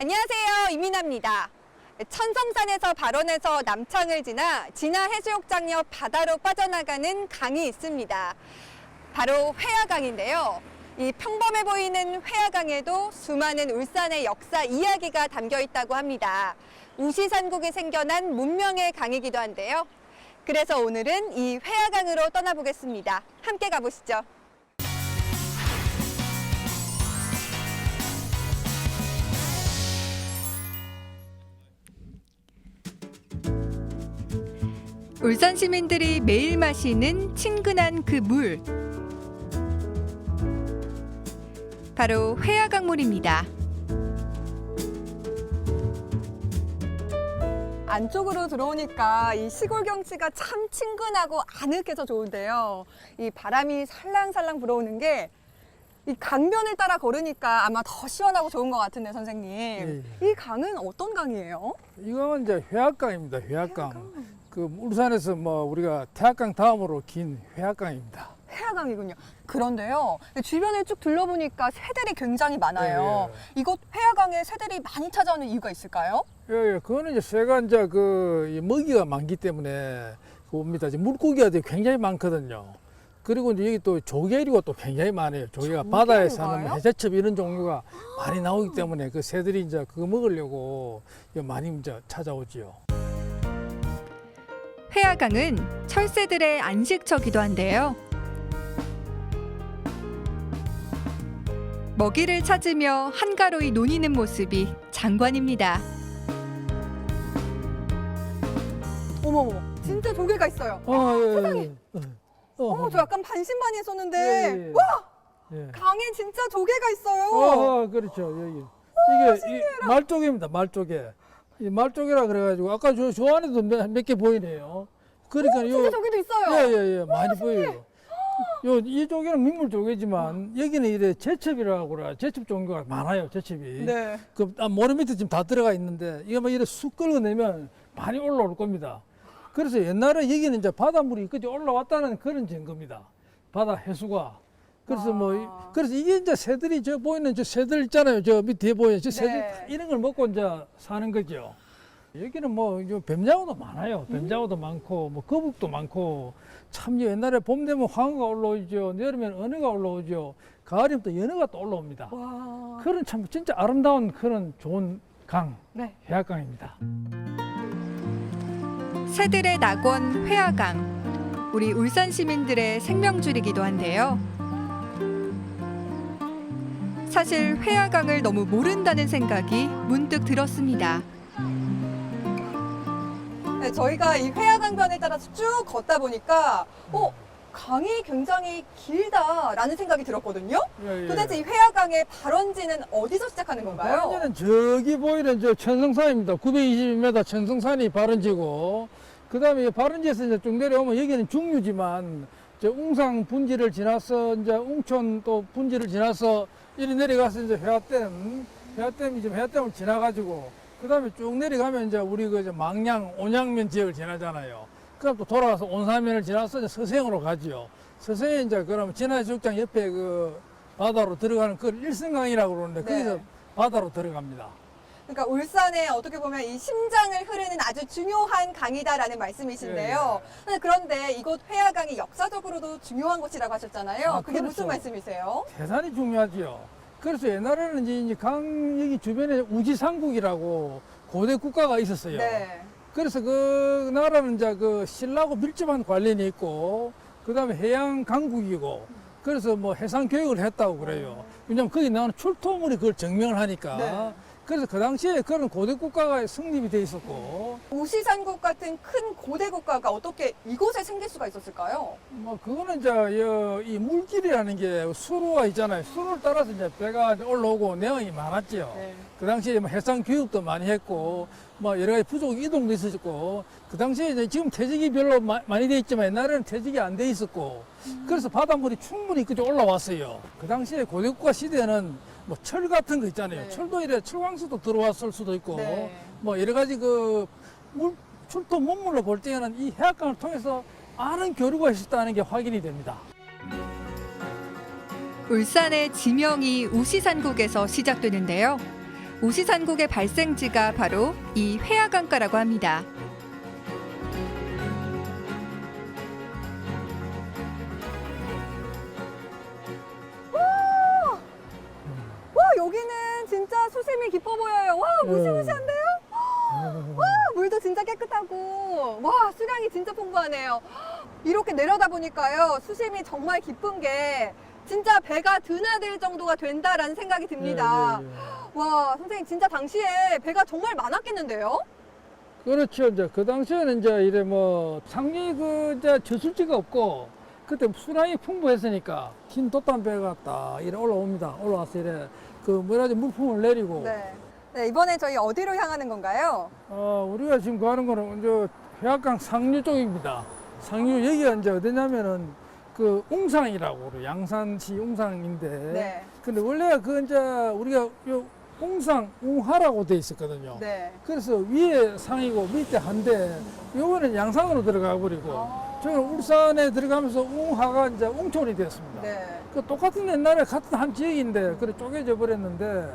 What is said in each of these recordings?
안녕하세요. 이민아입니다. 천성산에서 발원해서 남창을 지나 진화 해수욕장 옆 바다로 빠져나가는 강이 있습니다. 바로 회화강인데요. 이 평범해 보이는 회화강에도 수많은 울산의 역사 이야기가 담겨 있다고 합니다. 우시산국이 생겨난 문명의 강이기도 한데요. 그래서 오늘은 이 회화강으로 떠나보겠습니다. 함께 가보시죠. 울산 시민들이 매일 마시는 친근한 그 물. 바로 회화강물입니다. 안쪽으로 들어오니까 이 시골 경치가 참 친근하고 아늑해서 좋은데요. 이 바람이 살랑살랑 불어오는 게 이 강변을 따라 걸으니까 아마 더 시원하고 좋은 것 같은데 선생님. 예, 이 강은 어떤 강이에요? 이거는 이제 회악강입니다. 회악강. 그 울산에서 뭐 우리가 태악강 다음으로 긴 회악강입니다. 회화강이군요. 그런데요, 주변을 쭉 둘러보니까 새들이 굉장히 많아요. 이곳 회화강에 새들이 많이 찾아오는 이유가 있을까요? 예, 예, 그거는 이제 새가 이제 그이 먹이가 많기 때문에 그겁니다. 이제 물고기가 굉장히 많거든요. 그리고 이제 여기 또 조개류가 또 굉장히 많아요. 조개가 바다에 사는 조개류가요? 해자첩 이런 종류가 많이 나오기 때문에 그 새들이 이제 그거 먹으려고 많이 이제 찾아오지요. 회화강은 철새들의 안식처기도 한데요. 먹이를 찾으며 한가로이 노니는 모습이 장관입니다. 어머머, 진짜 조개가 있어요. 어, 예, 세상에. 예, 예. 어, 어머, 저 약간 반신반의 했었는데, 예, 예. 와, 예. 강에 진짜 조개가 있어요. 어, 그렇죠. 여기. 이게 이 말조개입니다. 말조개. 이 말조개라 그래가지고 아까 저, 저 안에도 몇 개 보이네요. 그러니까 진짜 요, 조개도 있어요. 예, 예, 예, 많이 보여요. 요, 이 조개는 민물 조개지만 여기는 이래 제첩이라고 그래. 제첩 종류가 많아요. 제첩이. 네. 그 아, 모래 밑에 지금 다 들어가 있는데 이거 막 이래 쑥 끌어내면 많이 올라올 겁니다. 그래서 옛날에 여기는 이제 바닷물이 끝이 올라왔다는 그런 증거입니다. 바다 해수가. 그래서 뭐. 그래서 이게 이제 새들이 저 보이는 저 새들 있잖아요. 저 밑에 보이는 저 새들 네. 다 이런 걸 먹고 이제 사는 거죠. 여기는 뭐 이거 뱀장어도 많아요. 뱀장어도 많고 뭐 거북도 많고 참 옛날에 봄 되면 황어가 올라오죠. 여름에는 언어가 올라오죠. 가을이면 또 연어가 또 올라옵니다. 와. 그런 참 진짜 아름다운 그런 좋은 강, 네. 해악강입니다. 새들의 낙원 회화강. 우리 울산 시민들의 생명줄이기도 한데요. 사실 회화강을 너무 모른다는 생각이 문득 들었습니다. 네, 저희가 이 회화강변에 따라서 쭉 걷다 보니까, 어, 강이 굉장히 길다라는 생각이 들었거든요. 예, 예. 도대체 이 회화강의 발원지는 어디서 시작하는 건가요? 발원지는 저기 보이는 저 천성산입니다. 920m 천성산이 발원지고, 그 다음에 발원지에서 이제 쭉 내려오면 여기는 중류지만, 저 웅상 분지를 지나서 이제 웅촌 또 분지를 지나서 이리 내려가서 이제 회화댐, 회화댐이 지금 회화댐을 지나가지고, 그 다음에 쭉 내려가면 이제 우리 그 이제 망양, 온양면 지역을 지나잖아요. 그럼 또 돌아가서 온사면을 지나서 이제 서생으로 가지요. 서생에 이제 그러면 진화해수욕장 옆에 그 바다로 들어가는 그 일성강이라고 그러는데 네. 거기서 바다로 들어갑니다. 그러니까 울산에 어떻게 보면 이 심장을 흐르는 아주 중요한 강이다라는 말씀이신데요. 예, 그런데 이곳 회화강이 역사적으로도 중요한 곳이라고 하셨잖아요. 아, 그게 그렇죠. 무슨 말씀이세요? 대단히 중요하지요. 그래서 옛날에는 이제 이제 강 여기 주변에 우지상국이라고 고대 국가가 있었어요. 네. 그래서 그 나라는 이제 그 신라하고 밀접한 관련이 있고 그다음에 해양 강국이고 그래서 뭐 해상 교육을 했다고 그래요. 왜냐면 거기 나오는 출토물이 그걸 증명을 하니까. 네. 그래서 그 당시에 그런 고대 국가가 성립이 돼 있었고 우시산국 같은 큰 고대 국가가 어떻게 이곳에 생길 수가 있었을까요? 뭐 그거는 이제 여- 이 물길이라는 게 수로가 있잖아요. 수로를 따라서 이제 배가 이제 올라오고 내용이 많았지요. 네. 그 당시에 뭐 해상 교육도 많이 했고 뭐 여러 가지 부족 이동도 있었고 그 당시에 이제 지금 퇴직이 별로 마- 많이 돼 있지만 옛날에는 퇴직이 안 돼 있었고 그래서 바닷물이 충분히 그저 올라왔어요. 그 당시에 고대국가 시대에는 뭐 철 같은 거 있잖아요. 네. 철도 이래 철광수도 들어왔을 수도 있고 네. 뭐 여러 가지 그 물, 출토 문물로 볼 때는 이 해악강을 통해서 많은 교류가 있었다는 게 확인이 됩니다. 울산의 지명이 우시산국에서 시작되는데요. 우시산국의 발생지가 바로 이 회화강가라고 합니다. 진짜 깨끗하고 와 수량이 진짜 풍부하네요. 이렇게 내려다 보니까요 수심이 정말 깊은 게 진짜 배가 드나들 정도가 된다라는 생각이 듭니다. 예, 예, 예. 와 선생님 진짜 당시에 배가 정말 많았겠는데요? 그렇죠. 이제 그 당시에는 이제 이래 뭐 상리 그 이제 저술지가 없고 그때 수량이 풍부했으니까 흰 돛담배가 딱 이래 올라옵니다. 올라와서 이래 그 뭐라 하지 물품을 내리고 네. 네 이번에 저희 어디로 향하는 건가요? 어 우리가 지금 가는 거는 이제 회악강 상류 쪽입니다. 상류 여기가 이제 어디냐면은 그 웅상이라고 그래요. 양산시 웅상인데 네. 근데 원래 그 이제 우리가 요 웅상 웅하라고 돼 있었거든요. 네. 그래서 위에 상이고 밑에 한데 요거는 양산으로 들어가 버리고 아. 저는 울산에 들어가면서 웅하가 이제 웅촌이 됐습니다. 네. 그 똑같은 옛날에 같은 한 지역인데 그래 쪼개져 버렸는데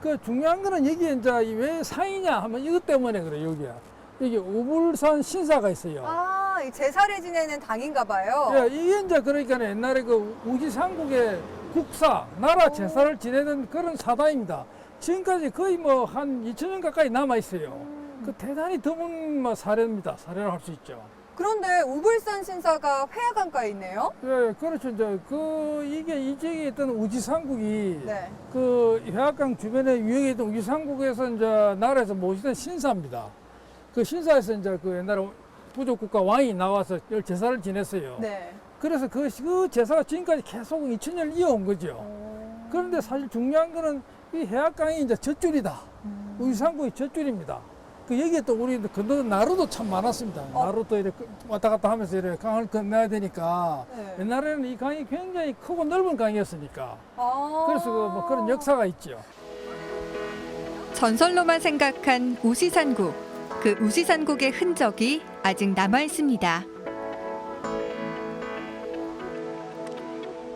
그 중요한 거는 여기에 이제 이왜 상이냐 하면 이것 때문에 그래 여기야. 여기 오불산 신사가 있어요. 아, 이 제사를 지내는 당인가 봐요. 예, 이게 이제 그러니까 옛날에 그 우지상국의 국사, 나라 오. 제사를 지내던 그런 사다입니다. 지금까지 거의 뭐 한 2천년 가까이 남아 있어요. 음. 그 대단히 드문 뭐 사례입니다. 사례를 할 수 있죠. 그런데 우불산 신사가 회화강가에 있네요. 예, 그렇죠. 이제 그 이게 이 지역에 있던 우지상국이 네. 그 회악강 주변에 유역에 있던 우지상국에서 이제 나라에서 모시던 신사입니다. 그 신사에서 이제 그 옛날에 부족국가 왕이 나와서 열 제사를 지냈어요. 네. 그래서 그, 그 제사가 지금까지 계속 2000년을 이어온 거죠. 어. 그런데 사실 중요한 거는 이 해악강이 이제 젖줄이다. 음. 우유상국이 젖줄입니다. 그 여기에 또 우리 건너 나루도 참 많았습니다. 어. 나루도 이렇게 왔다 갔다 하면서 이렇게 강을 건너야 되니까 네. 옛날에는 이 강이 굉장히 크고 넓은 강이었으니까 아. 그래서 그 뭐 그런 역사가 있죠. 전설로만 생각한 우시산국. 그 우시산국의 흔적이 아직 남아 있습니다.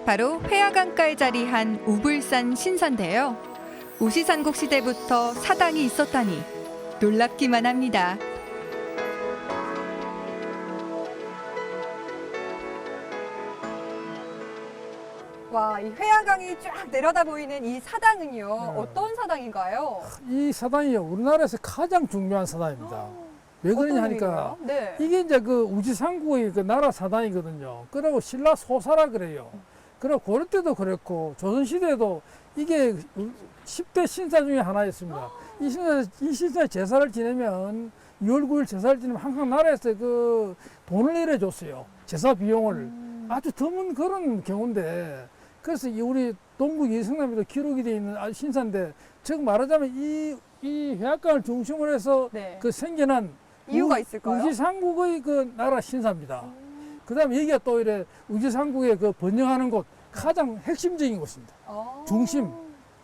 바로 회화강가에 자리한 우불산 신선인데요. 우시산국 시대부터 사당이 있었다니 놀랍기만 합니다. 와, 이 회화강이 쫙 내려다 보이는 이 사당은요. 네. 어떤 사당인가요? 이 사단이요 우리나라에서 가장 중요한 사단입니다. 왜 그러냐 어떤 하니까 의미인가요? 네. 이게 이제 그 우지상국의 그 나라 사단이거든요. 그리고 신라 소사라 그래요. 그리고 고려 때도 그랬고 조선 시대에도 이게 10대 신사 중에 하나였습니다. 이 신사 이 신사 제사를 지내면 6월 9일 제사를 지내면 항상 나라에서 그 돈을 내려줬어요. 제사 비용을 음. 아주 드문 그런 경우인데 그래서 이 우리 동북 예성남에도 기록이 되어 있는 아주 신사인데 즉 말하자면 이, 이 회악강을 중심으로 해서 네. 그 생겨난 이유가 우- 있을까요? 우지상국의 그 나라 신사입니다. 그 다음에 여기가 또 이래 우지상국의 그 번영하는 곳 가장 핵심적인 곳입니다. 어. 중심.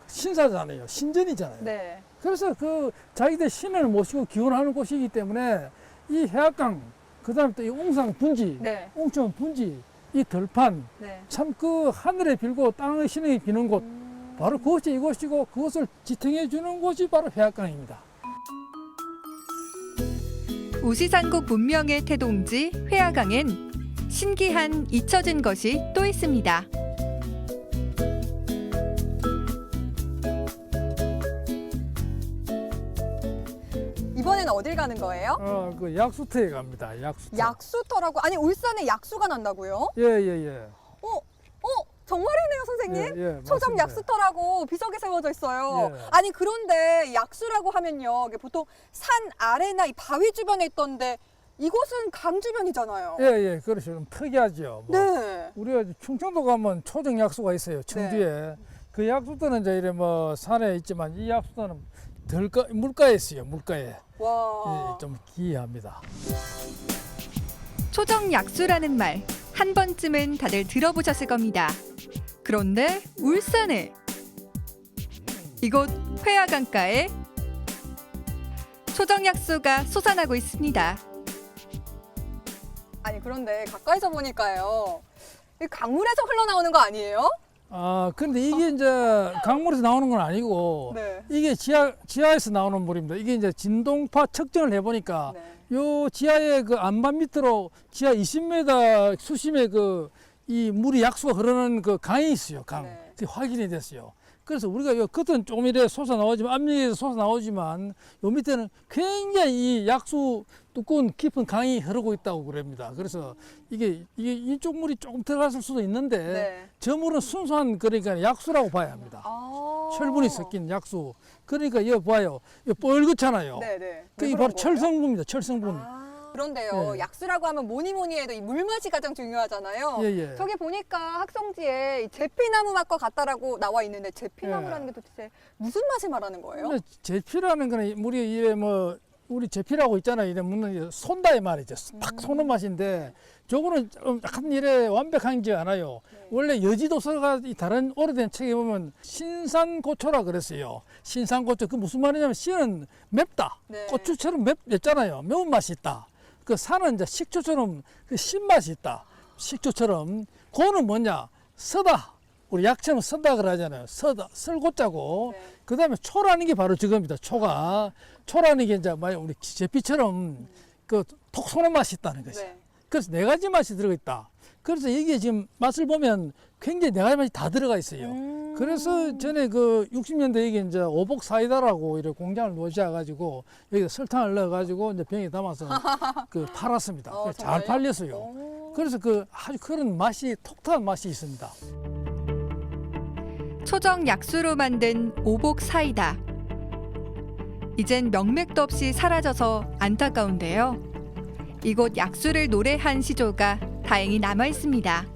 신사잖아요. 신전이잖아요. 네. 그래서 그 자기들 신을 모시고 기원하는 곳이기 때문에 이 해악강 그 다음에 또 이 웅상 분지, 네. 웅천 분지, 이 들판 네. 참그 하늘에 빌고 땅의 신에게 비는 곳 음. 바로 그것이 이곳이고 그것을 지탱해 주는 곳이 바로 해악강입니다. 우시산국 문명의 태동지 회화강엔 신기한 잊혀진 것이 또 있습니다. 이번에는 어딜 가는 거예요? 어, 그 약수터에 갑니다. 약수터. 약수터라고 아니 울산에 약수가 난다고요? 예, 예, 예. 어, 어 정말이네요 선생님. 예, 예, 초점 맞습니다. 약수터라고 비석에 세워져 있어요. 예. 아니 그런데 약수라고 하면요, 이게 보통 산 아래나 이 바위 주변에 있던데 이곳은 강 주변이잖아요. 예, 예, 그렇죠. 좀 특이하죠. 뭐. 네. 우리가 충청도 가면 초정 약수가 있어요. 청주에. 그 약수터는 이제 이래 뭐 산에 있지만 이 약수터는 들가 물가에 있어요. 물가에. 와. 예, 좀 기이합니다. 초정 약수라는 말 한 번쯤은 다들 들어보셨을 겁니다. 그런데 울산에 이곳 회화강가에 초정 약수가 솟아나고 있습니다. 아니 그런데 가까이서 보니까요, 이 강물에서 흘러나오는 거 아니에요? 아, 근데 이게 이제 강물에서 나오는 건 아니고 네. 이게 지하 지하에서 나오는 물입니다. 이게 이제 진동파 측정을 해보니까 네. 요 지하의 그 안반 밑으로 지하 20m 수심의 그이 물이 약수가 흐르는 그 강이 있어요. 강. 네. 그게 확인이 됐어요. 그래서 우리가 요 겉은 조금 이래 솟아 나오지만 앞니에서 솟아 나오지만 요 밑에는 굉장히 이 약수 두꺼운 깊은 강이 흐르고 있다고 그럽니다. 그래서 이게 이게 이쪽 물이 조금 들어갔을 수도 있는데 네. 저 물은 순수한 그러니까 약수라고 봐야 합니다. 아. 철분이 섞인 약수. 그러니까 이거 봐요. 이거 뻘겋잖아요. 네, 네. 그게 왜 바로 그런 거예요? 철성분입니다. 철성분. 아, 그런데요. 네. 약수라고 하면 뭐니 뭐니 해도 이 물맛이 가장 중요하잖아요. 예, 예. 저기 보니까 학성지에 이 제피나무 맛과 같다라고 나와 있는데 제피나무라는 예. 게 도대체 무슨 맛을 말하는 거예요? 근데 제피라는 거는 우리 이래 뭐 우리 제피라고 있잖아요. 이래 묻는 손다의 말이죠. 탁 쏘는 맛인데 저거는 좀 약간 이래 완벽한지 않아요. 네. 원래 여지도서가 이 다른 오래된 책에 보면 신산고초라 그랬어요. 신산고초 그 무슨 말이냐면 씨는 맵다. 네. 고추처럼 맵, 맵잖아요. 매운 맛이 있다. 그 산은 이제 식초처럼 그 신맛이 있다. 식초처럼 고는 뭐냐? 서다. 우리 약처럼 서다 그러잖아요. 서다. 설고자고. 네. 그 다음에 초라는 게 바로 저겁니다. 초가. 초라는 게 이제 뭐 우리 제피처럼 그 톡 쏘는 맛이 있다는 거죠. 네. 그래서 네 가지 맛이 들어가 있다. 그래서 이게 지금 맛을 보면 굉장히 네 가지 맛이 다 들어가 있어요. 음. 그래서 전에 그 60년대 이게 이제 오복 사이다라고 이렇게 공장을 놓으셔가지고 여기다 설탕을 넣어가지고 이제 병에 담아서 그 팔았습니다. 어, 잘 정말요? 팔렸어요. 오. 그래서 그 아주 그런 맛이 톡톡한 맛이 있습니다. 초정 약수로 만든 오복 사이다. 이젠 명맥도 없이 사라져서 안타까운데요. 이곳 약수를 노래한 시조가 다행히 남아 있습니다.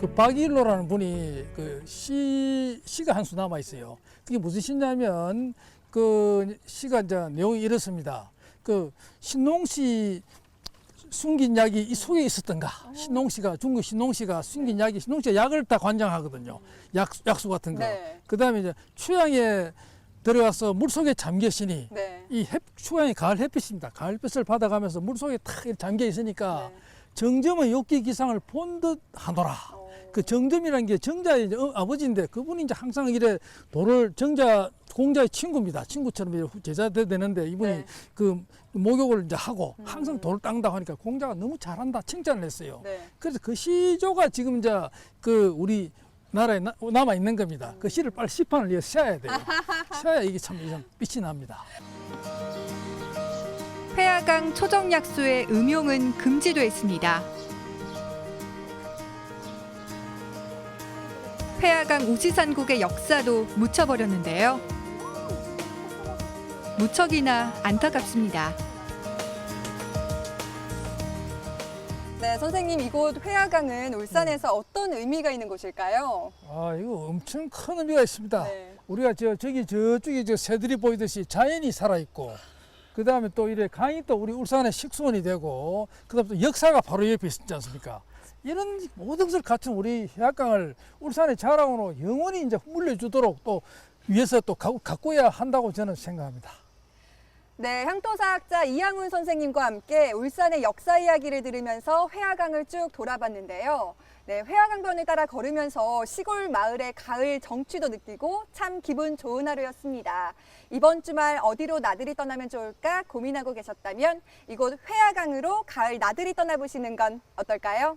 그 박일로라는 분이 그 시, 시가 한 수 남아 있어요. 그게 무슨 시냐면 그 시가 이제 내용이 이렇습니다. 그 신농시 숨긴 약이 이 속에 있었던가. 신농시가 중국 신농시가 숨긴 약이 신농시가 약을 다 관장하거든요. 약 약수 같은 거. 네. 그다음에 이제 추양에 들어가서 물 속에 잠겼으니 네. 이 햇, 추양이 가을 햇빛입니다. 가을 햇빛을 받아가면서 물 속에 탁 잠겨 있으니까 네. 정점의 욕기 기상을 본 듯 하노라. 어. 그 정점이라는 게 정자의 이제 어, 아버지인데 그분이 이제 항상 이래 돌을 정자 공자의 친구입니다. 친구처럼 제자 돼 되는데 이분이 네. 그 목욕을 이제 하고 음. 항상 돌을 닦는다고 하니까 공자가 너무 잘한다 칭찬을 했어요. 네. 그래서 그 시조가 지금 이제 그 우리 나라에 나, 남아 있는 겁니다. 그 시를 빨리 시판을 위해 써야 돼요. 써야 이게 참 이상 빛이 납니다. 회화강 초정 약수의 음용은 금지돼 있습니다. 회화강 우시산국의 역사도 묻혀버렸는데요. 무척이나 안타깝습니다. 네, 선생님 이곳 회화강은 울산에서 어떤 의미가 있는 곳일까요? 아 이거 엄청 큰 의미가 있습니다. 네. 우리가 저 저기 저쪽에 저 새들이 보이듯이 자연이 살아 있고 그 다음에 또 이래 강이 또 우리 울산의 식수원이 되고 그다음 또 역사가 바로 옆에 있지 않습니까? 이런 모든 것을 갖춘 우리 해안강을 울산의 자랑으로 영원히 이제 물려주도록 또 위해서 또 가- 가꿔야 한다고 저는 생각합니다. 네, 향토사학자 이양훈 선생님과 함께 울산의 역사 이야기를 들으면서 회화강을 쭉 돌아봤는데요. 네, 회화강변을 따라 걸으면서 시골 마을의 가을 정취도 느끼고 참 기분 좋은 하루였습니다. 이번 주말 어디로 나들이 떠나면 좋을까 고민하고 계셨다면 이곳 회화강으로 가을 나들이 떠나보시는 건 어떨까요?